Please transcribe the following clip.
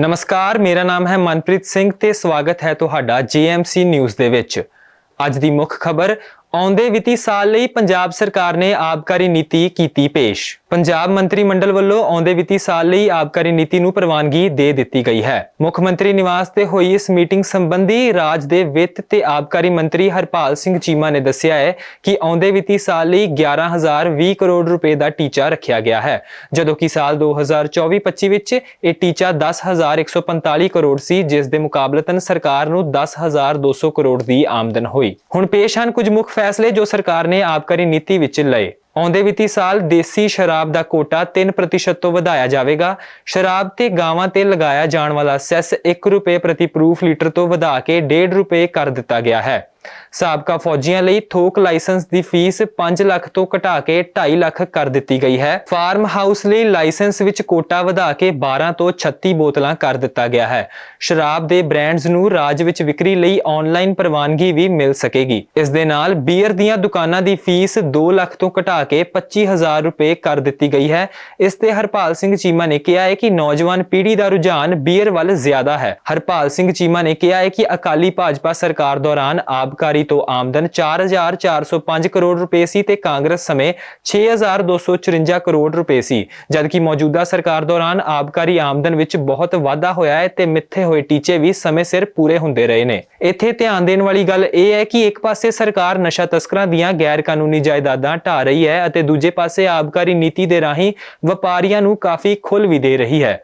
ਨਮਸਕਾਰ, ਮੇਰਾ ਨਾਮ ਹੈ ਮਨਪ੍ਰੀਤ ਸਿੰਘ ਤੇ ਸਵਾਗਤ ਹੈ ਤੁਹਾਡਾ JMC ਨਿਊਜ਼ ਦੇ ਵਿੱਚ। ਅੱਜ ਦੀ ਮੁੱਖ ਖਬਰ ਆਉਂਦੇ ਵਿੱਤੀ ਸਾਲ ਲਈ ਪੰਜਾਬ ਸਰਕਾਰ ਨੇ ਆਬਕਾਰੀ ਨੀਤੀ ਕੀਤੀ ਪੇਸ਼। ਪੰਜਾਬ ਮੰਤਰੀ ਮੰਡਲ ਵੱਲੋਂ ਆਉਂਦੇ ਵਿੱਤੀ ਸਾਲ ਲਈ ਆਬਕਾਰੀ ਨੀਤੀ ਨੂੰ ਪ੍ਰਵਾਨਗੀ ਦੇ ਦਿੱਤੀ ਗਈ ਹੈ। ਮੁੱਖ ਮੰਤਰੀ ਨਿਵਾਸ ਤੇ ਹੋਈ ਇਸ ਮੀਟਿੰਗ ਸੰਬੰਧੀ ਰਾਜ ਦੇ ਵਿੱਤ ਤੇ ਆਬਕਾਰੀ ਮੰਤਰੀ ਹਰਪਾਲ ਸਿੰਘ ਚੀਮਾ ਨੇ ਦੱਸਿਆ ਹੈ ਕਿ ਆਉਂਦੇ ਵਿੱਤੀ ਸਾਲ ਲਈ 11020 ਕਰੋੜ ਰੁਪਏ ਦਾ ਟੀਚਾ ਰੱਖਿਆ ਗਿਆ ਹੈ। ਜਦੋਂ ਕਿ ਸਾਲ 2024-25 ਵਿੱਚ ਇਹ ਟੀਚਾ 10145 ਕਰੋੜ ਸੀ, ਜਿਸ ਦੇ ਮੁਕਾਬਲਤਨ ਸਰਕਾਰ ਨੂੰ 10200 ਕਰੋੜ ਦੀ ਆਮਦਨ ਹੋਈ। ਹੁਣ ਪੇਸ਼ ਹਨ ਕੁਝ ਮੁੱਖ ਫੈਸਲੇ ਜੋ ਸਰਕਾਰ ਨੇ ਆਬਕਾਰੀ ਨੀਤੀ ਵਿੱਚ ਲਏ। ਆਉਂਦੇ ਵਿੱਤੀ ਸਾਲ ਦੇਸੀ ਸ਼ਰਾਬ ਦਾ ਕੋਟਾ 3% ਤੋਂ ਵਧਾਇਆ ਜਾਵੇਗਾ। ਸ਼ਰਾਬ ਤੇ ਗਾਵਾਂ ਤੇ ਲਗਾਇਆ ਜਾਣ ਵਾਲਾ ਸੈਸ 1 ਰੁਪਏ ਪ੍ਰਤੀ ਪ੍ਰੂਫ ਲੀਟਰ ਤੋਂ ਵਧਾ ਕੇ 1.5 ਰੁਪਏ ਕਰ ਦਿੱਤਾ ਗਿਆ ਹੈ। ਸਾਬਕਾ ਫੌਜੀਆਂ ਲਈ ਥੋਕ ਲਾਇਸੈਂਸ ਦੀ ਫੀਸ 5 ਲੱਖ ਤੋਂ ਘਟਾ ਕੇ 2.5 ਲੱਖ ਕਰ ਦਿੱਤੀ ਗਈ ਹੈ। ਫਾਰਮ ਹਾਊਸ ਲਈ ਲਾਇਸੈਂਸ ਵਿੱਚ ਕੋਟਾ ਵਧਾ ਕੇ 12 ਤੋਂ 36 ਬੋਤਲਾਂ ਕਰ ਦਿੱਤਾ ਗਿਆ ਹੈ। ਸ਼ਰਾਬ ਦੇ ਬ੍ਰਾਂਡਸ ਨੂੰ ਰਾਜ ਵਿੱਚ ਵਿਕਰੀ ਲਈ ਆਨਲਾਈਨ ਪ੍ਰਵਾਨਗੀ ਵੀ ਮਿਲ ਸਕੇਗੀ। ਇਸ ਦੇ ਨਾਲ ਬੀਅਰ ਦੀਆਂ ਦੁਕਾਨਾਂ ਦੀ ਫੀਸ 2 ਲੱਖ ਤੋਂ ਘਟਾ ਕੇ 25000 ਰੁਪਏ ਕਰ ਦਿੱਤੀ ਗਈ ਹੈ। ਇਸ ਤੇ ਹਰਪਾਲ ਸਿੰਘ ਚੀਮਾ ਨੇ ਕਿਹਾ ਹੈ ਕਿ ਨੌਜਵਾਨ ਪੀੜ੍ਹੀ ਦਾ ਰੁਝਾਨ ਬੀਅਰ ਵੱਲ ਜ਼ਿਆਦਾ ਹੈ। ਹਰਪਾਲ ਸਿੰਘ ਚੀਮਾ ਨੇ ਕਿਹਾ ਹੈ ਕਿ ਅਕਾਲੀ ਭਾਜਪਾ ਸਰਕਾਰ ਦੌਰਾਨ ਆਪ ਆਬਕਾਰੀ ਤੋਂ ਆਮਦਨ 4405 ਕਰੋੜ ਰੁਪਏ ਸੀ ਤੇ ਕਾਂਗਰਸ ਸਮੇਂ 6254 ਕਰੋੜ ਰੁਪਏ ਸੀ। ਜਦਕਿ ਮੌਜੂਦਾ ਸਰਕਾਰ ਦੌਰਾਨ ਆਬਕਾਰੀ ਆਮਦਨ ਵਿੱਚ ਬਹੁਤ ਵਾਧਾ ਹੋਇਆ ਹੈ ਤੇ ਮਿੱਥੇ ਹੋਏ ਟੀਚੇ ਵੀ ਸਮੇਂ ਸਿਰ ਪੂਰੇ ਹੁੰਦੇ ਰਹੇ ਨੇ। ਇੱਥੇ ਧਿਆਨ ਦੇਣ ਵਾਲੀ ਗੱਲ ਇਹ ਹੈ ਕਿ ਇੱਕ ਪਾਸੇ ਸਰਕਾਰ ਨਸ਼ਾ ਤਸਕਰਾਂ ਦੀਆਂ ਗੈਰ ਕਾਨੂੰਨੀ ਜਾਇਦਾਦਾਂ ਢਾ ਰਹੀ ਹੈ ਅਤੇ ਦੂਜੇ ਪਾਸੇ ਆਬਕਾਰੀ ਨੀਤੀ ਦੇ ਰਾਹੀਂ ਵਪਾਰੀਆਂ ਨੂੰ ਕਾਫੀ ਖੁੱਲ੍ਹ ਵੀ ਦੇ ਰਹੀ ਹੈ।